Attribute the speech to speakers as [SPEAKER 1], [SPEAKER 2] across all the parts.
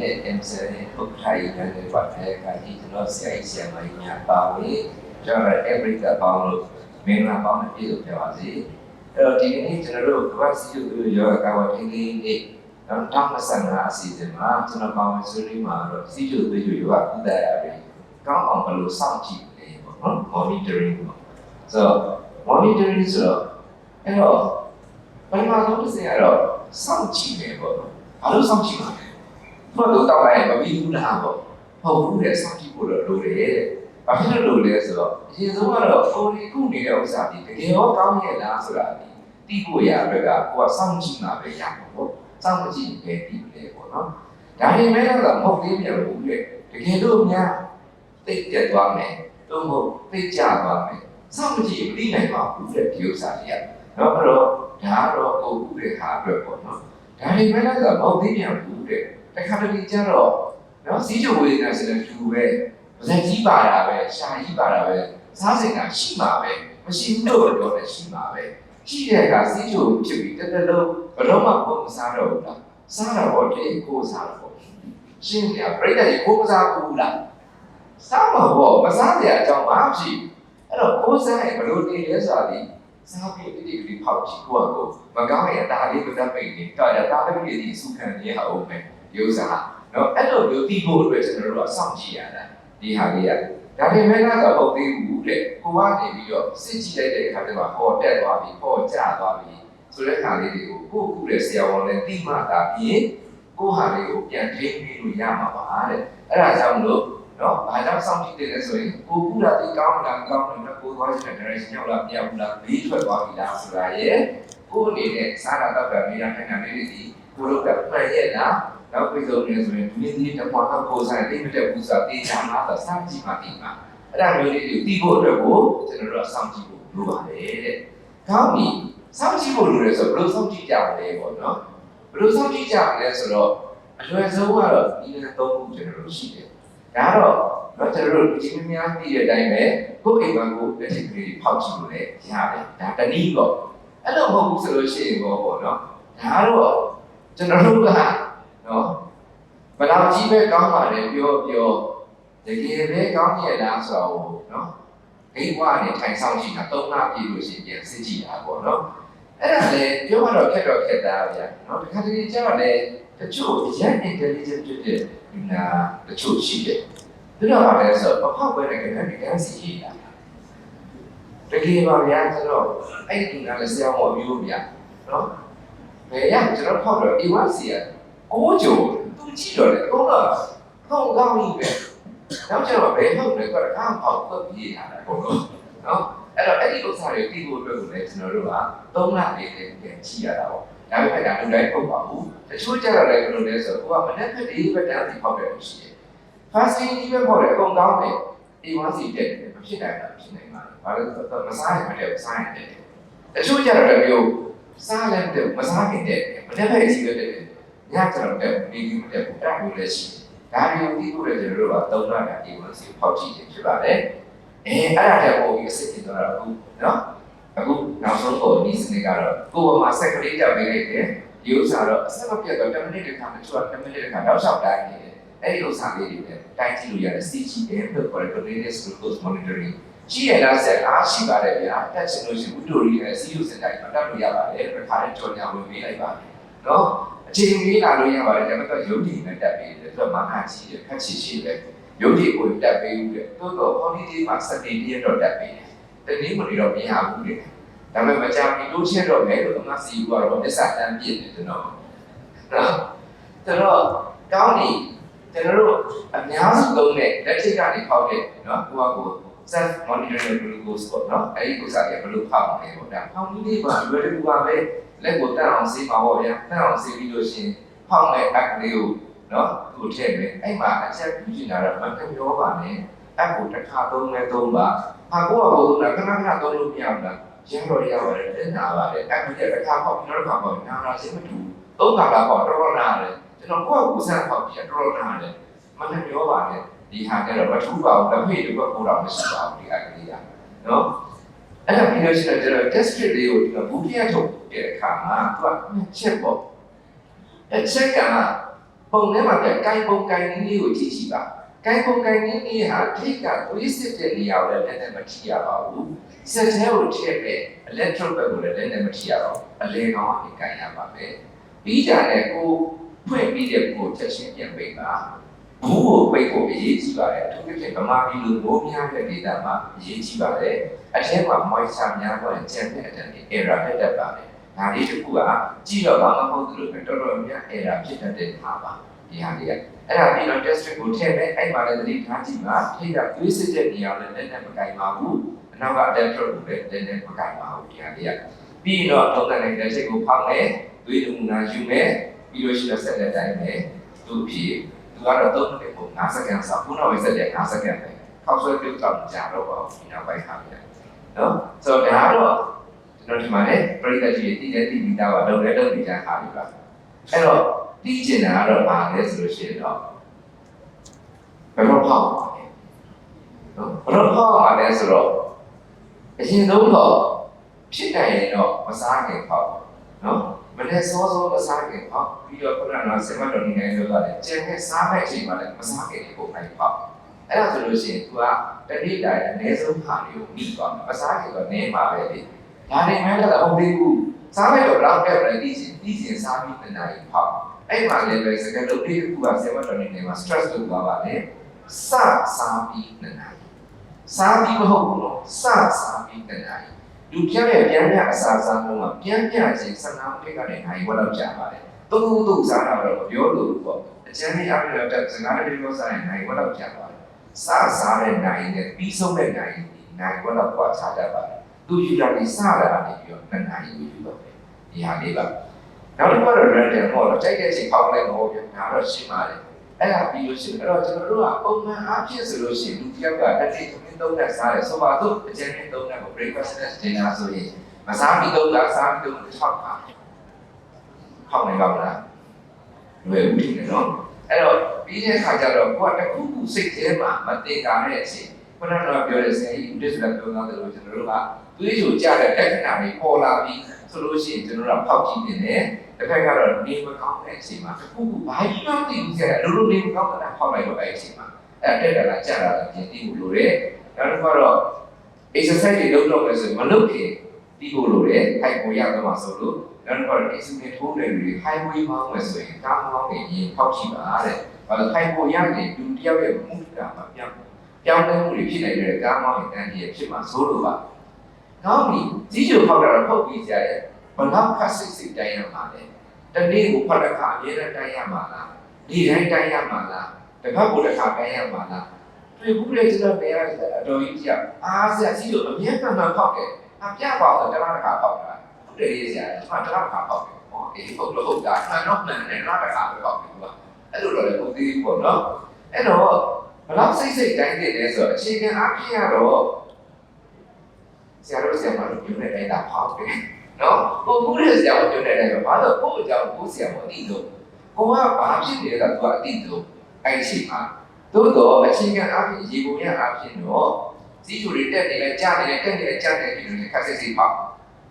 [SPEAKER 1] နဲ့ MCL နဲ့ဥက္ကဋ္ဌရေးခံတဲ့ပတ်သက်ခါကြီးကျွန်တော်ဆရာကြီးဆရာမကြီးများပါဝင်ကျွန်တော် every ကပေါင်းလို့မင်္ဂလာပေါင်းနဲ့ပြည့်စုံကြပါစေအဲ့တော့ဒီကနေ့ကျွန်တော်တို့ကမ္ဘာစီယိုယောဂကာဝထိန်းသိမ်းနေ့နောက်2025အစီအစဉ်မှာကျွန်တော်ပါဝင်ဆွေးနွေးမှာတော့စီယိုသွေးယိုယောဂကုသရာတွေကောင်းအောင်ဘယ်လိုစောင့်ကြည့်လဲပေါ့နော် monitoring ပေါ့ဆိုတော့ monitoring ဆိုတော့အဲ့တော့ပထမဆုံးတစ်ဆင့်ကတော့စောင့်ကြည့်မယ်ပေါ့နော်ဘာလို့စောင့်ကြည့်မှာလဲ ဘုရားတို့တောက်လိုက်ရင်မပြီးဘူးလားပေါ့ဟုတ်ဘူးတဲ့စောင့်ကြည့်ဖို့တော့လိုတယ်တဲ့ဘာဖြစ်လို့လိုလဲဆိုတော့အရင်ဆုံးကတော့ကိုယ်ဒီခုနေတဲ့ဥစ္စာဒီတကယ်ရောကောင်းရဲ့လားဆိုတာဒီတိဖို့ရအတွက်ကကိုယ်ကစောင့်ကြည့်မှာပဲရမှာပေါ့စောင့်ကြည့်ပဲဒီလေပေါ့နော်ဒါပေမဲ့တော့မဟုတ်သေးပြန်ဘူးတဲ့တကယ်လို့များသိကျက်သွားမယ်တော့မဟုတ်သိကြသွားမယ်စောင့်ကြည့်ပြီးနိုင်ပါဘူးတဲ့ဒီဥစ္စာတွေကနော်အဲ့တော့ဒါကတော့ကိုယ်ခုတဲ့ဟာအတွက်ပေါ့နော်ဒါပေမဲ့လည်းတော့မဟုတ်သေးပြန်ဘူးတဲ့ တခါတလေကျတော့နော်စီးကြဝေဒနာဆိုတဲ့သူပဲပါဇက်ကြီးပါတာပဲရှာကြီးပါတာပဲစားစင်တာရှိမှာပဲမရှိဘူးလို့ပြောတယ်ရှိမှာပဲရှိတဲ့ကစီးကြဖြစ်ပြီးတစ်တလုံးဘယ်တော့မှပုံမစားတော့ဘူးလားစားတာပေါ့ဒီကိုစားတာပေါ့ရှင်းပြပြိတ္တရေကိုမစားဘူးလားစားမှာပေါ့မစားတဲ့အကြောင်းဘာဖြစ်အဲ့တော့ကိုစားရင်ဘယ်လိုနေလဲဆိုတာဒီစားပြီးတိတိကလေးဖောက်ကြည့်ကိုယ့်ကိုမကောင်းရင်ဒါလေးကတည်းကပိတ်နေတာရတာလေးတွေဒီစုခံနေရအောင်ပဲ ဒီဥစ္စာနော်အဲ့လိုမျိုးတီးဖို့အတွက်ကျွန်တော်တို့ကစောင့်ကြည့်ရတာဒီဟာလေးရတယ်ဒါပေမဲ့ကတော့ဟုတ်သေးဘူးတဲ့ကိုကနေပြီးတော့စစ်ကြည့်လိုက်တဲ့အခါကျတော့ဟောတက်သွားပြီဟောကျသွားပြီဆိုတဲ့ခါလေးတွေကိုကိုယ့်ခုတဲ့ဆရာဝန်နဲ့တိမှတာပြီးကိုဟာလေးကိုပြန်ထိန်းပြီးလို့ရမှာပါတဲ့အဲ့ဒါကြောင့်မလို့နော်ဘာကြောင့်စောင့်ကြည့်တယ်လဲဆိုရင်ကိုခုတာတိကောင်းလားကောင်းတယ်ကိုသွားတဲ့ direction ရောက်လာပြောက်လာဘေးထွက်သွားပြီလားဆိုတာရဲ့ကိုအနေနဲ့စားတာတော့ပြနေတာထိုင်တာလေးတွေဒီကိုလို့ကမှန်ရဲ့လား နောက်ပြည်စုံနေဆိုရင်ဒီနေ့တပွားတော့ကိုဆိုင်တိတ်မတက်ဘူးဆိုတာတေးချာမှာတော့စောင့်ကြည့်မှသိမှာအဲ့ဒါမျိုးလေးတွေတီးဖို့အတွက်ကိုကျွန်တော်တို့စောင့်ကြည့်ဖို့လိုပါတယ်တဲ့။ကောင်းပြီစောင့်ကြည့်ဖို့လိုတယ်ဆိုဘယ်လိုစောင့်ကြည့်ကြမလဲပေါ့နော်။ဘယ်လိုစောင့်ကြည့်ကြမလဲဆိုတော့အလွယ်ဆုံးကတော့ဒီနေ့သုံးခုကျွန်တော်တို့ရှိတယ်။ဒါကတော့တော့ကျွန်တော်တို့ဒီချင်းများသိတဲ့အတိုင်းပဲကိုယ့်အိမ်မှာကိုလက်ထက်ကလေးဖောက်ကြည့်လို့လည်းရတယ်။ဒါတနည်းပေါ့။အဲ့လိုမဟုတ်ဘူးဆိုလို့ရှိရင်ပေါ့ပေါ့နော်။ဒါတော့ကျွန်တော်တို့က နော်ဘယ်တော့ကြီးပဲကောင်းပါလေပြောပြောတကယ်ပဲကောင်းရဲ့လားဆိုတော့နော်ဂိမ်းဝါနဲ့ထိုင်ဆောင်ကြည့်တာသုံးလပြည့်လို့ရှိရင်ပြန်စစ်ကြည့်တာပေါ့နော်အဲ့ဒါလေပြောမှတော့ခက်တော့ခက်တာဗျာနော်တခါတလေကျတော့လေတချို့ရန် intelligent ဖြစ်တဲ့နာတချို့ရှိတယ်သူတို့ကလည်းဆိုတော့မဖောက်ပဲနဲ့ကနေကန်စီရေးတာတကယ်ပါဗျာကျွန်တော်အဲ့ဒီကလည်းဆရာမအမျိုးဗျာနော်ဘယ်ရကျွန်တော်ဖောက်တော့ A1C က ကိုးကြိုသူကြည့်တော့လေအကုန်လုံးကောင်းကောင်းကြီးပဲနောက်ကျတော့ဘယ်ဟုတ်လဲဆိုတော့ကားပေါက်သက်ပြေးလာတာပေါ့နော်နော်အဲ့တော့အဲ့ဒီဥစ္စာတွေပြီးဖို့အတွက်ကိုလည်းကျွန်တော်တို့ကသုံးလလေးနဲ့ပြန်ကြည့်ရတာပေါ့ဒါပေမဲ့ဒါလူတိုင်းပုတ်ပါဘူးတချို့ကျတော့လည်းဘယ်လိုလဲဆိုတော့ကိုကမနေ့ကလေးပဲတန်းစီပေါက်တယ်လို့ရှိတယ် fasting ကြီးပဲပေါ့လေအကုန်ကောင်းတယ် A1C တက်တယ်မဖြစ်နိုင်တာဖြစ်နိုင်ပါဘူးဘာလို့လဲဆိုတော့မစားရင်မတည့်ဘူးစားရင်တည့်တယ်တချို့ကျတော့လည်းမျိုးစားလည်းတည့်မစားခင်တည့်တယ်မနေ့ကစီပဲတည့်တယ် ညကျတော့တည့်ဒီကြီးမတည့်ဘူးအဲ့ဒါမျိုးလည်းရှိတယ်ဒါမျိုးပြီးဖို့လည်းကျွန်တော်တို့ကသုံးလတာ A1C ဖောက်ကြည့်ခြင်းဖြစ်ပါတယ်အဲအဲ့ဒါတက်ပို့ပြီးအစစ်တင်တော့အခုနော်အခုနောက်ဆုံးပေါ်ဒီစနစ်ကတော့ကိုယ်ပေါ်မှာဆက်ကလေးတက်ပေးလိုက်တယ်ဒီဥစ္စာတော့အဆက်မပြတ်တော့10မိနစ်တခါမှချိုး10မိနစ်တခါတော့ရှောက်တိုင်းနေတယ်အဲ့ဒီဥစ္စာလေးတွေလည်းတိုင်းကြည့်လို့ရတယ် CGM လို့ခေါ်တဲ့ Continuous Glucose Monitoring ရှိရလားဆက်အားရှိပါတယ်ဗျာတက်ချင်လို့ရှိရင်ဥတိုရီနဲ့ CU စင်တိုင်းမှာတက်လို့ရပါတယ်တစ်ခါတည်းကြော်ညာဝင်ပေးလိုက်ပါတယ်နော် အချိန်ကြီးလာလို့ရပါတယ်ဒါပေမဲ့ရုပ်တည်နဲ့တက်ပေးတယ်သူကမာနာကြီးတယ်ခက်ချီချီတယ်ရုပ်တည်ကိုတက်ပေးဦးတယ်တိုးတော့ holiday မှာစနေနေ့တော့တက်ပေးတယ်တနည်းမလို့တော့မရဘူးလေဒါပေမဲ့မကြမီတိုးချက်တော့မယ်လို့အမစီယူကတော့မျက်စာတန်းပြည့်တယ်ကျွန်တော်နော်ကျွန်တော်ကောင်းနေကျွန်တော်တို့အများစုသုံးတဲ့လက်ထိတ်ကနေဖောက်တဲ့နော်ကိုကကို self monitoring glucose ပေါ့နော်အဲဒီဥစ္စာတွေဘယ်လိုဖောက်မလဲပေါ့ဒါဖောက်နည်းလေးပါလွယ်တူပါပဲလက်ကိုတက်အောင်ဆေးပါပေါ့ဗျာတက်အောင်ဆေးပြီးလို့ရှိရင်ဖောက်မဲ့ app လေးကိုနော်သူ့ထည့်မယ်အဲ့မှာအချက်ပြုချင်တာတော့မကပြောပါနဲ့ app ကိုတစ်ခါသုံးလဲသုံးပါဟာကိုကကိုသုံးတာခဏခဏသုံးလို့မရဘူးလားရန်တော်ရပါတယ်တင်နာပါတယ် app ကြီးတစ်ခါဖောက်ပြီးတော့တစ်ခါဖောက်နားလာရှင်းမတူသုံးခါလာပေါ့တော်တော်နားတယ်ကျွန်တော်ကိုကကိုစမ်းဖောက်ပြီးတော့တော်တော်နားတယ်မကပြောပါနဲ့ ဒီဟာကျတော့မထူးပါဘူးတစ်ဖိတ်တစ်ခွက်ပို့တော့မရှိပါဘူးဒီအကလေးကနော်အဲ့ဒါပြီးလို့ရှိရင်ကျတော့ test kit လေးကိုဒီဘူးပြတ်ထုတ်တဲ့အခါမှာသူကချက်ပေါ့အချက်ကပုံထဲမှာပြကိုင်ပုံကိုင်နည်းလေးကိုကြည့်ကြည့်ပါကိုင်ပုံကိုင်နည်းလေးဟာထိတ်ကသွေးစစ်တဲ့နေရာကိုလည်းလက်နဲ့မထိရပါဘူးစက်ထဲကိုထည့်တဲ့ electrode ဘက်ကိုလည်းလက်နဲ့မထိရတော့အလဲကောင်းအောင်ကိုင်ရပါပဲပြီးကြတဲ့ကိုဖွင့်ပြီးတဲ့ကိုချက်ချင်းပြန်ပိတ်ပါ ဘူးကိုပိတ်ဖို့အရေးကြီးပါတယ်အထူးသဖြင့်ဗမာပြည်လိုမိုးများတဲ့ဒေသမှာအရေးကြီးပါတယ်အထက်မှာ moisture များတော့ကျန်တဲ့အတန်းတွေ error ဖြစ်တတ်ပါတယ်။ဒါလေးတစ်ခုကကြည့်တော့ဘာမှမဟုတ်ဘူးလို့ပဲတော်တော်များ error ဖြစ်တတ်တဲ့ဟာပါဒီဟာလေးကအဲ့ဒါပြီးတော့ test strip ကိုထည့်မယ်အဲ့မှာလည်းသတိထားကြည့်ပါထိကသွေးစစ်တဲ့နေရာလည်းလက်နဲ့မကင်ပါဘူးအနောက်က adapter ကိုလည်းလက်နဲ့မကင်ပါဘူးဒီဟာလေးကပြီးတော့သုံးတဲ့တဲ့စိတ်ကိုဖောက်မယ်သွေးနမူနာယူမယ်ပြီးလို့ရှိတော့ဆက်လက်တိုင်းမယ်သူ့ဖြစ် သူကတော့သုံးတဲ့ပုံ9စက္ကန့်ဆောက်ခုနကဆက်တဲ့9စက္ကန့်ပဲခောက်ဆွဲပြုတ်တော့ကြာတော့ပါဘူးဒီနောက်ပိုင်းဟာပြန်နော်ဆိုတော့ဒါကတော့ကျွန်တော်ဒီမှာလည်းပရိသတ်ကြီးတည်တဲ့တည်ပြီးသားပါလုံးလည်းလုံးနေကြဟာပြီပါအဲ့တော့တည်ကျင်တာကတော့ပါလဲဆိုလို့ရှိရင်တော့ဘယ်တော့ဖောက်ပါလဲနော်ဘယ်တော့ဖောက်ပါလဲဆိုတော့အရင်ဆုံးတော့ဖြစ်နိုင်ရင်တော့မစားခင်ဖောက်နော် မနေ့စောစောမစားခင်ဖောက်ပြီးတော့ခုနကဆင်မတော်နေနေလို့ရတယ်ကျန်တဲ့စားမဲ့အချိန်မှာလည်းမစားခင်ပုံနိုင်ဖောက်အဲ့ဒါဆိုလို့ရှိရင် तू ကတတိတိုင်းအနည်းဆုံးဟာတွေကိုမိသွားမှာမစားခင်တော့နေမှာပဲလေဒါနေမဲ့လည်းဟုတ်သေးဘူးစားမဲ့တော့တော့တက်တယ်ဒီစီဒီစီစားပြီးတနားကြီးဖောက်အဲ့မှာလည်းပဲစကလုံးလေးတစ်ခုကဆင်မတော်နေနေမှာ stress လုပ်သွားပါလေစစားပြီးတနားကြီးစားပြီးမဟုတ်ဘူးနော်စစားပြီးတနားကြီး လူပြည့်ရဲ့ပြန်ပြအစားစားလုံးကပြန်ပြချင်းစနာမိတ်ကနေနိုင်ဝတ်တော့ကြာပါတယ်တူတူစားတာတော့ပြောလို့ပေါ့အကျဉ်းကြီးအပြည့်တော့စကားလေးပြောစားရင်နိုင်ဝတ်တော့ကြာပါတယ်စစားတဲ့နိုင်နဲ့ပြီးဆုံးတဲ့နိုင်နိုင်ဝတ်တော့ကွာခြားတတ်ပါတယ်သူယူတာဒီစတာနေပြီးတော့နှစ်နိုင်ယူယူတော့ဒီဟာလေးပါနောက်တစ်ခုကတော့ random ပေါ့နော်ကြိုက်တဲ့ချိန်ပေါက်လိုက်တော့ပြန်ဒါတော့ရှင်းပါတယ် အဲ့ဒါပြီးလို့ရှိရင်အဲ့တော့ကျွန်တော်တို့ကပုံမှန်အားဖြင့်ဆိုလို့ရှိရင်လူတစ်ယောက်ကတစ်နေ့တစ်နေ့သုံးနဲ့စားတယ်ဆိုပါတော့အကျဉ်းနဲ့သုံးနဲ့ကို breakfast နဲ့ dinner ဆိုရင်မစားပြီးသုံးတာစားပြီးသုံးတယ်၆ခါဟောင်းနေပါမလားလွယ်ဘူးနေနော်အဲ့တော့ပြီးတဲ့အခါကျတော့ကိုကတစ်ခုခုစိတ်ထဲမှာမတင်တာတဲ့အချိန်ခုနကပြောတဲ့ဆရာကြီးဦးတစ္ဆရာပြောသားတယ်လို့ကျွန်တော်တို့ကသွေးချိုကြတဲ့လက္ခဏာတွေပေါ်လာပြီးဆိုလို့ရှိရင်ကျွန်တော်တို့ကဖောက်ကြည့်နေတယ် တစ်ခါကတော့နေမကောင်းတဲ့အချိန်မှာတစ်ခုခုဘာမှမသိဘူးဆရာအလိုလိုနေမကောင်းတာဖောက်လိုက်တော့အဲ့အချိန်မှာအဲ့တက်တက်လာကြတာပြင်ပြီးလို့လိုတယ်နောက်တစ်ခါတော့ exercise တွေလုပ်တော့မယ်ဆိုရင်မလုပ်ခင်ပြီးဖို့လိုတယ်ဟိုက်ကိုရတော့မှာဆိုလို့နောက်တစ်ခါတော့ exercise ထိုးနေပြီ high way မောင်းမယ်ဆိုရင်ကားမောင်းနေရင်ဖောက်ကြည့်ပါတဲ့ဘာလို့ high ကိုရနေလူတယောက်ရဲ့ mood ကမပြောင်းပြောင်းလဲမှုတွေဖြစ်နေတယ်ကားမောင်းရင်တန်းကြီးဖြစ်မှာဆိုလို့ပါကောင်းပြီကြီးကျုံဖောက်တာတော့ဖောက်ပြီးကြတယ် ဘလောက်ခက်စစ်စစ်တိုင်းရမှာလဲတနေ့ကိုဖတ်တစ်ခါအများနဲ့တိုင်းရမှာလားဒီတိုင်းတိုင်းရမှာလားတစ်ခါကိုတစ်ခါတိုင်းရမှာလားတွေ့ဘူးလေကျွန်တော်နေရအတော်ကြီးကြအားစရာကြီးလို့အမြဲတမ်းဖောက်တယ်အပြပါတော့တစ်ခါတစ်ခါဖောက်တာဟုတ်တယ်ရေးစရာကျွန်တော်တစ်ခါတစ်ခါဖောက်တယ်ဟောအေးဟုတ်လို့ဟုတ်တာမှန်တော့မှန်တယ်တစ်ခါတစ်ခါပဲဖောက်တယ်ကွာအဲ့လိုတော့လည်းဟုတ်သေးဘူးပေါ့နော်အဲ့တော့ဘလောက်စိတ်စိတ်တိုင်းနေလဲဆိုတော့အခြေခံအားဖြင့်ကတော့ဆရာတို့ဆရာမတို့ပြောနေတိုင်းတာဖောက်တယ် နော်ကိုကူးတဲ့ဆရာကိုပြောနေတယ်ဘာလို့ကိုယ့်အကြောင်းကိုဆရာမအတိလို့ကိုကဘာဖြစ်နေလဲဆိုတော့သူကအတိလို့အဲ့ရှိမှာသို့တော့အခြေခံအားဖြင့်ရေပုံရအားဖြင့်တော့စီးချိုတွေတက်နေလဲကြားနေလဲတက်နေလဲကြားနေပြီလို့ခက်စစ်စစ်ပေါ့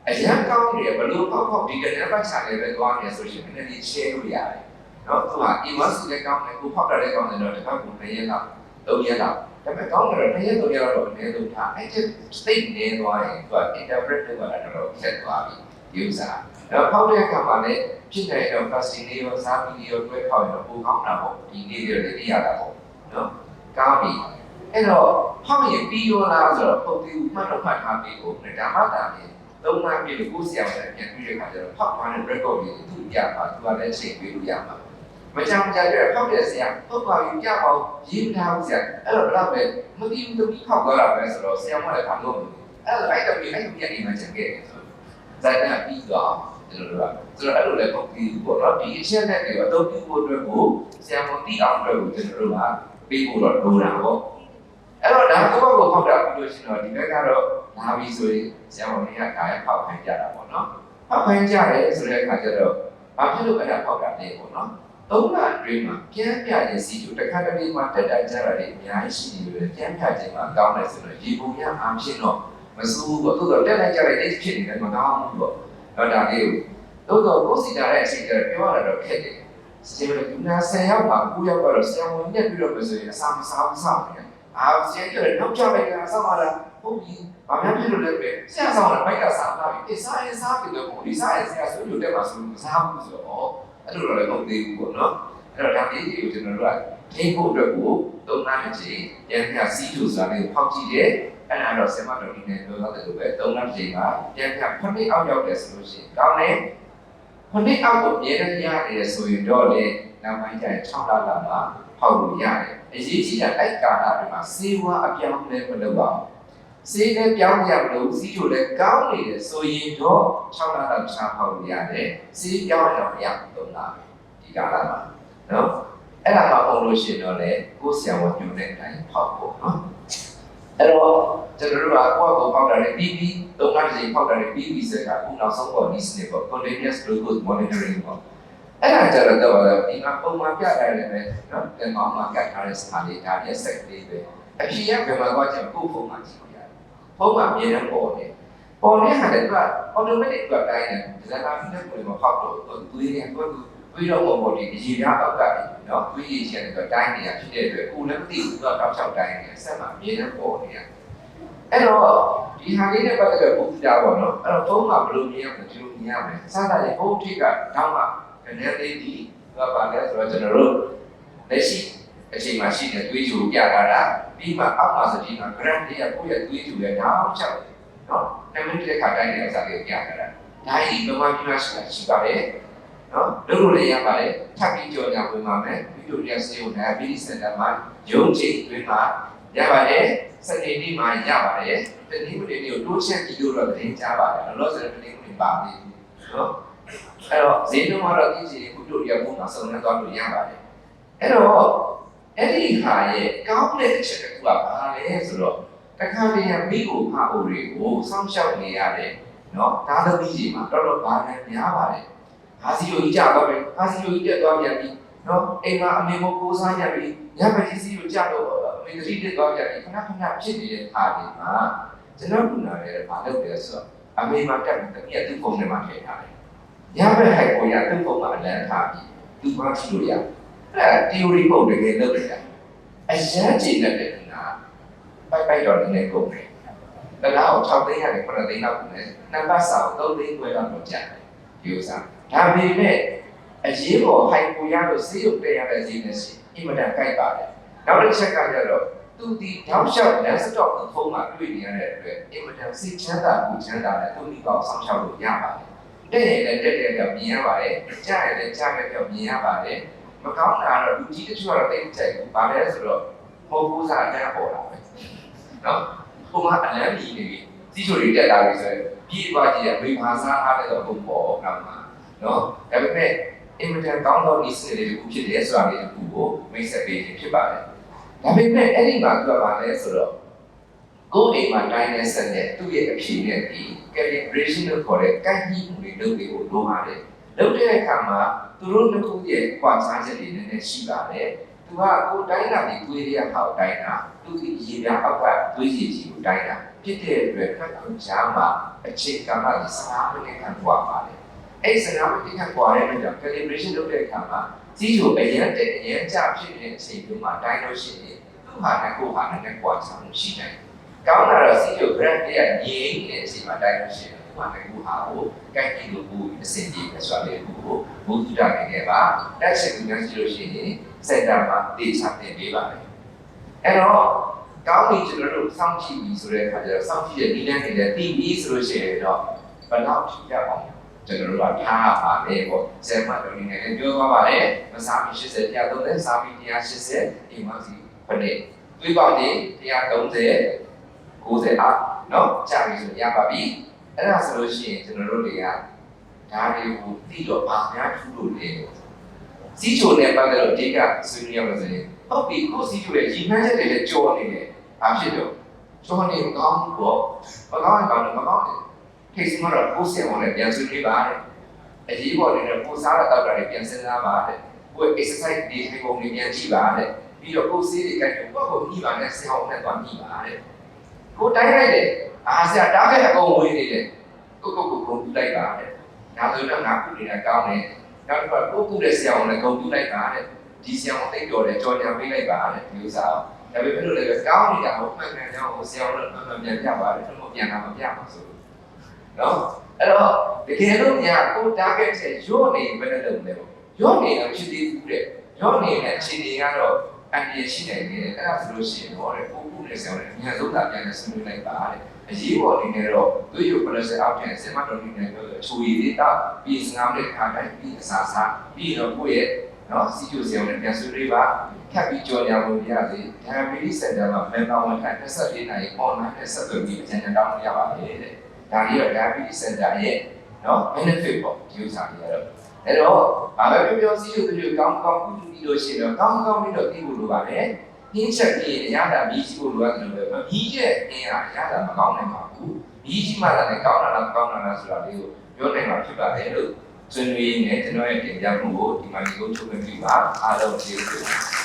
[SPEAKER 1] အရန်ကောင်းနေဘလို့ပေါက်ပေါက်ဒီကနေ့ပတ်ချာလည်းပဲသွားနေဆိုရှင်နည်းနည်း share လို့ရတယ်နော်သူက e-mail လည်းကောင်းတယ်ကိုဖောက်တာလည်းကောင်းတယ်တော့တခါကိုနေရလောက်လုံးရလောက် ဒါပေမဲ့ကောင်းတယ်တော့နေရတော့ရတော့အနေလို့ထားအဲ့ဒီ state နေသွားရင်သူက interpret လုပ်ရတာတော့ဆက်သွားပြီဒီဥစ္စာတော့ဖောက်တဲ့အခါမှာလည်းဖြစ်နေတော့ fasting လေးရောစားပြီးရောတွဲဖောက်ရင်တော့ပိုကောင်းတာပေါ့ဒီနေ့တွေလည်းရတာပေါ့နော်ကောင်းပြီအဲ့တော့ဖောက်ရင်ပြီးရောလားဆိုတော့ပုံသေးဘူးမှတ်တော့မှတ်ထားပြီးကိုဒါမှတာလေသုံးမှတ်ပြီးကိုဆရာကပြန်ပြီးတဲ့အခါကျတော့ဖောက်သွားတဲ့ record တွေသူရပါသူကလည်းချိန်ပေးလို့ရမှာ မချမ်းမချမ်းပြဖောက်တဲ့ဆရာဟုတ်ပါပြီပြပါဦးရေးထားဦးဆရာအဲ့တော့ဘယ်တော့ပဲမသိဘူးတပီးဖောက်သွားတာပဲဆိုတော့ဆရာမလည်းဘာလို့မလဲအဲ့တော့အဲ့တော့ဒီအဲ့ဒီပြန်နေမှချက်ခဲ့တယ်ဆိုဇာတ်ကပြီးသွားကျွန်တော်တို့ကဆိုတော့အဲ့လိုလည်းပုံပြီးပေါ့နော်ဒီအချက်နဲ့တွေအသုံးပြုဖို့အတွက်ကိုဆရာမသိအောင်အတွက်ကိုကျွန်တော်တို့ကပေးဖို့တော့လိုတာပေါ့အဲ့တော့ဒါကိုယ့်ဘက်ကိုဖောက်တာပြီးလို့ရှိရင်တော့ဒီဘက်ကတော့လာပြီဆိုရင်ဆရာမတွေကဒါရဖောက်ခိုင်းကြတာပေါ့နော်ဖောက်ခိုင်းကြတယ်ဆိုတဲ့အခါကျတော့ဘာဖြစ်လို့အဲ့ဒါဖောက်တာလဲပေါ့နော် သုံးလအတွင်းမှာပြန်ပြခြင်းစီကိုတစ်ခါတလေမှာတက်တာကြတာတွေအများကြီးရှိနေလို့ပြန်ပြခြင်းမှာကောင်းတယ်ဆိုတော့ရေပုံရအားဖြင့်တော့မစိုးဘူးပေါ့သို့တော့တက်လိုက်ကြလိုက်အဲ့ဖြစ်နေတယ်မကောင်းဘူးပေါ့တော့ဒါလေးကိုသို့တော့ကိုယ်စီတာတဲ့အချိန်ကျတော့ပြောရတော့ခက်တယ်စီမလို့နာဆယ်ရောက်ပါ9ရောက်တော့ဆရာဝန်နဲ့ပြီးတော့မဆိုရင်အစာမစားဘူးစောင့်နေအာဆရာကျတော့နောက်ကျလိုက်တာစောင့်ရတာဟုတ်ပြီဘာမှဖြစ်လို့လဲပဲဆရာဆောင်တာဘိုက်ကစားတာပြီအစားအစားပြီးတော့ဒီစားရဆရာဆိုလို့တက်မှာဆိုလို့မစားဘူးဆိုတော့ အဲ့လိုတော့လည်းမဟုတ်သေးဘူးပေါ့နော်အဲ့တော့ဒါလေးတွေကိုကျွန်တော်တို့ကထိဖို့အတွက်ကိုသုံးနာတစ်ချိန်ရန်ပြစီတူစားလေးကိုဖောက်ကြည့်တယ်အဲ့ဒါတော့ဆင်မတော်ဒီနဲ့ပြောတော့တယ်လို့ပဲသုံးနာတစ်ချိန်ကရန်ပြခုနှစ်အောက်ရောက်တယ်ဆိုလို့ရှိရင်ကောင်းတယ်ခုနှစ်အောက်ကိုမြဲတမ်းရနေတယ်ဆိုရင်တော့လေနောက်ပိုင်းကျရင်6လလာမှာဖောက်လို့ရတယ်အရေးကြီးတာအဲ့ကာလတွေမှာစေဝါအပြောင်းလဲမလုပ်ပါဘူး စေးလည်းပြောင်းရမလို့စီးချိုလည်းကောင်းနေတယ်ဆိုရင်တော့6လလောက်ချဖောက်လို့ရတယ်စီးပြောင်းရတော့မရဘူးသုံးလားဒီကာလမှာနော်အဲ့ဒါမှပုံလို့ရှိရင်တော့လေကိုယ်ဆရာဝန်ညွှန်တဲ့အတိုင်းဖောက်ဖို့နော်အဲ့တော့ကျွန်တော်တို့ကကိုယ့်အကိုဖောက်တာနဲ့ပြီးပြီးသုံးလတစ်ချိန်ဖောက်တာနဲ့ပြီးပြီးစက်ကအခုနောက်ဆုံးပေါ်ဒီစနစ်ပေါ့ continuous glucose monitoring ပေါ့အဲ့ဒါကြတော့တော့ဒီမှာပုံမှန်ပြထားတယ်ပဲနော်ပြန်မောင်းမှာကတ်ထားတဲ့စာလေးဒါရဲ့စက်လေးပဲအဖြေရဘယ်မှာကကျကိုယ့်ဖုန်းမှာကြည့်ရတယ် ဖုန်းမှာအမြဲတမ်းပေါ်နေပေါ်နေဟာလည်းက automatic ကတိုင်းတယ်ဒီကနေ့နဲ့ပုံမှာဖောက်တော့သူရင်းကတော့ပြီးတော့ဘောဒီရေပြားအောက်ကနေနော်ပြီးရချင်းတော့တိုင်းနေရဖြစ်တဲ့အတွက်ကိုလည်းမသိဘူးတော့တောက်ချောက်တိုင်းနေဆက်မှာအမြဲတမ်းပေါ်နေရအဲ့တော့ဒီဟာလေးနဲ့ပတ်သက်တဲ့ပုံစံပေါ့နော်အဲ့တော့ဖုန်းမှာဘယ်လိုမြင်ရမလဲဒီလိုမြင်ရမယ်စတာရဲ့ဘုတ်ထိကတောင်းမှနည်းနည်းလေးဒီကပါလဲဆိုတော့ကျွန်တော်တို့လက်ရှိအချိန်မှာရှိတဲ့တွေးချိုပြတာတာ ပြီးမှအောက်မှာဆိုဒီမှာ graph လေးကကိုယ့်ရဲ့တွေးချိုရဲ့တောင်းချောက်နော်နည်းနည်းလေးခါတိုင်းနေဥစားလေးပြတာတာဒါကြီးဘယ်မှာပြမရှိရှိပါတယ်နော်တို့လိုလည်းရပါတယ်ထပ်ပြီးကြော်ညာဝင်ပါမယ်ဗီဒီယိုရက်စေကို diabetes center မှာရုံးချိန်တွင်မှာရပါတယ်စနေနေ့မှာရပါတယ်တနင်္ဂနွေနေ့ကိုတိုးချက်ပြီးတော့တင်ကြားပါတယ်လောလောဆယ်တနင်္ဂနွေပါပြီနော်အဲ့တော့ဈေးနှုန်းကတော့ဒီစီကုတို့ရဖို့မှာစုံစမ်းသွားလို့ရပါတယ်အဲ့တော့ အဲ့ဒီဟာရဲ့ကောင်းတဲ့အချက်ကဘာလဲဆိုတော့တခါတည်းမိကိုဖအိုတွေကိုစောင့်ရှောက်နေရတယ်နော်ဒါသမီးကြီးမှာတော်တော်ဘာလဲများပါတယ်ဟာစီယိုကြီးကြတော့ပဲဟာစီယိုကြီးတက်သွားပြန်ပြီနော်အိမ်မှာအမေမို့ကိုးစားရပြီညဘက်ကြီးစီကိုကြတော့အမေတတိတက်သွားပြန်ပြီခဏခဏဖြစ်နေတဲ့ခါတွေမှာကျွန်တော်ကလည်းဘာလုပ်လဲဆိုတော့အမေမှာတက်ပြီးတကယ်သူ့ဖုန်းထဲမှာထည့်ထားတယ်ညဘက်ဟိုက်ကိုရသူ့ဖုန်းမှာအလန့်ထားပြီးသူ့ဘာကြည့်လို့ရ အဲ့ဒါ theory ပုံတကယ်လုပ်နေတာအရန်ကြည့်နေတဲ့ကပိုက်ပိုက်တော့လည်းကုန်တယ်တလားကို6သိန်းရတယ်9သိန်းလောက်ကုန်တယ်နံပါတ်စာကို3သိန်းခွဲလောက်တော့ကျန်တယ်ဒီဥစ္စာဒါပေမဲ့အရေးပေါ်ဟိုက်ကိုရလို့စေးရုပ်တက်ရတဲ့ဈေးနဲ့ရှိအင်မတန်ကြိုက်ပါတယ်နောက်တစ်ချက်ကကြတော့သူဒီတောက်လျှောက်လမ်းစတော့ဖုန်းမှာတွေ့နေရတဲ့အတွက်အင်မတန်စိတ်ချမ်းသာကိုချမ်းသာတဲ့သူမိကောဆောင်ရှောက်လို့ရပါတယ်တက်ရင်လည်းတက်တယ်ပြောမြင်ရပါတယ်ကြားရင်လည်းကြားတယ်ပြောမြင်ရပါတယ် မကောင်းတာကတော့လူကြီးတချို့ကတော့တိတ်ကြိုက်ဘူးဘာလဲဆိုတော့ဟိုကူစားအတန်းပေါ်လာပဲနော်ပုံမှန်အလန်းကြီးနေပြီကြီးချိုတွေတက်လာပြီဆိုရင်ပြေးသွားကြည့်ရဝေဘာစားထားတဲ့တော့ဘုံပေါ်နောက်မှာနော်ဒါပေမဲ့အင်မတန်ကောင်းသောဤစနစ်လေးတစ်ခုဖြစ်တယ်ဆိုတာလေးတစ်ခုကိုမိတ်ဆက်ပေးခြင်းဖြစ်ပါတယ်ဒါပေမဲ့အဲ့ဒီမှာသူကဘာလဲဆိုတော့ကိုယ်အိမ်မှာတိုင်းတဲ့ဆက်နဲ့သူ့ရဲ့အဖြေနဲ့ဒီ calibration လို့ခေါ်တဲ့ကိုက်ကြီးမှုတွေလုပ်ပြီးဖို့လိုပါတယ် လုပ်တဲ့အခါမှာသူတို့နှစ်ခုရဲ့ခွာခြားချက်တွေနည်းနည်းရှိပါတယ်သူကကိုတိုင်းတာဒီတွေးရတာကိုတိုင်းတာသူကရေပြားပောက်ကတွေးရည်ကြီးကိုတိုင်းတာဖြစ်တဲ့အတွက်ခက်ခွန်ရှားမှာအချိန်ကာလကြီး15မိနစ်ခန့်ကွာပါတယ်အဲ့15မိနစ်ခန့်ကွာတဲ့အတွက် calibration လုပ်တဲ့အခါမှာကြီးကိုအရန်တက်အရန်ကျဖြစ်နေတဲ့အချိန်မျိုးမှာတိုင်းလို့ရှိရင်သူ့ဟာနဲ့ကိုယ်ဟာနဲ့ကွာခြားမှုရှိနိုင်တယ်ကောင်းတာတော့စီယို grant တွေကငြိမ်းနေတဲ့အချိန်မှာတိုင်းလို့ရှိတယ် ခွာနိုင်မှုဟာကိုကိုက်ကြည့်လို့ဘူးအဆင်ပြေတယ်ဆိုတဲ့ဘူးကိုဘုဒ္ဓအနေနဲ့ပါတိုက်ဆက်ပြီးနိုင်ကြလို့ရှိရင်စက်တာမှာတေချာတင်ပေးပါမယ်အဲ့တော့ကောင်းပြီကျွန်တော်တို့စောင့်ကြည့်ပြီဆိုတဲ့အခါကျတော့စောင့်ကြည့်တဲ့နည်းလမ်းတွေလည်းသိပြီဆိုလို့ရှိရင်တော့ဘယ်တော့ထိရအောင်ကျွန်တော်တို့ကထားရပါလေပေါ့ဆယ်မှတ်တော်နေနဲ့ပြောသွားပါလေမစာမီ80 130စာမီ180အိမ်မစီဖနဲ့တွေးပေါက်နေ130 90အားနော်ကြာပြီဆိုရပါပြီ အဲ့ဒါဆိုလို့ရှိရင်ကျွန်တော်တို့တွေကဒါတွေကိုသိတော့ပါများထူးလို့လေစီးချိုနဲ့ပတ်သက်တော့အဓိကဆွေးနွေးရမှာဆိုရင်ဟုတ်ပြီကိုစီးချိုရဲ့ရည်မှန်းချက်တွေလည်းကြောနေတယ်ဘာဖြစ်တော့ကြောနေမကောင်းဘူးပေါ့မကောင်းရင်ကောင်းတယ်မကောင်းတယ်ထိတ်စမတော့ကိုယ်ဆင်ဝင်လည်းပြန်ဆွေးနွေးပါတဲ့အရေးပေါ်နေတဲ့ကိုစားတဲ့တောက်တာတွေပြန်စဉ်းစားပါတဲ့ကိုယ် exercise တွေထိုင်ပုံတွေပြန်ကြည့်ပါတဲ့ပြီးတော့ကိုယ်စေးတွေကကိုယ့်ကိုညှိပါနဲ့ဆင်အောင်နဲ့သွားညှိပါတဲ့ကိုတိုင်းလိုက်တယ် အာဆရာတားခဲ့အကုန်ဝင်နေတယ်ကိုကိုကိုကိုပြလိုက်ပါတဲ့ဒါဆိုတော့ငါကုနေတာကောင်းတယ်နောက်တစ်ခါကိုကုတဲ့ဆရာကိုလည်းဂုံပြလိုက်ပါတဲ့ဒီဆရာကိုသိတော်တယ်ကြော်ညာပေးလိုက်ပါတဲ့ဒီဥစ္စာကိုဒါပေမဲ့လို့လည်းကောင်းနေတာဟုတ်မှန်ကန်ကြောင်းကိုဆရာတို့မှန်မှန်ပြန်ပြပါတယ်တို့မပြန်တာမပြပါဆိုနော်အဲ့တော့တကယ်လို့ညာကိုတားခဲ့တဲ့ရော့နေဘယ်နဲ့လုပ်လဲပေါ့ရော့နေတော့ဖြစ်သေးဘူးတဲ့ရော့နေတဲ့အခြေအနေကတော့အန်ဒီရှိနေတယ်အဲ့ဒါဆိုလို့ရှိရင်တော့တဲ့ကိုကုတဲ့ဆရာကိုလည်းအများဆုံးသာပြန်လဲဆွေးနွေးလိုက်ပါတဲ့ အရေးပေါ်အနေနဲ့တော့သူ့ရုပ်ပလက်စအောက်ထဲဆင်မတော်နေတယ်ပြောဆိုချူရည်လေးတော့ပြီးစငါတဲ့ခါတိုင်းပြီးအစားစားပြီးတော့ကိုယ့်ရဲ့နော်စီကျိုဆရာနဲ့ပြန်ဆွေးနွေးပါခက်ပြီးကြော်ညာလို့ရစေဒါမီလီစင်တာမှာ member ဝန်ထမ်း24နာရီ online နဲ့ဆက်သွယ်ပြီးအကြံဉာဏ်တောင်းရပါလေတဲ့ဒါကြီးတော့ diabetes center ရဲ့နော် benefit ပေါ့ဒီဥစ္စာတွေကတော့အဲ့တော့ဘာပဲပြောပြောစီကျိုတို့ကောင်းကောင်းကုသပြီးလို့ရှိရင်တော့ကောင်းကောင်းပြီးတော့သိဖို့လိုပါတယ် ဟင်းချက်ပြီးအရသာမြည်ရှိဖို့လိုရတယ်လို့ပဲမမြည်တဲ့အင်းအားအရသာမကောင်းနိုင်ပါဘူးမြည်ရှိမှလည်းကောင်းတာလားကောင်းတာလားဆိုတာလေးကိုပြောနိုင်မှာဖြစ်ပါတယ်လို့ဆွေးနွေးနေကျွန်တော်ရဲ့တင်ပြမှုကိုဒီမှာဒီကိုချုပ်ပြပြပါအားလုံးကျေးဇူးတင်ပါတယ်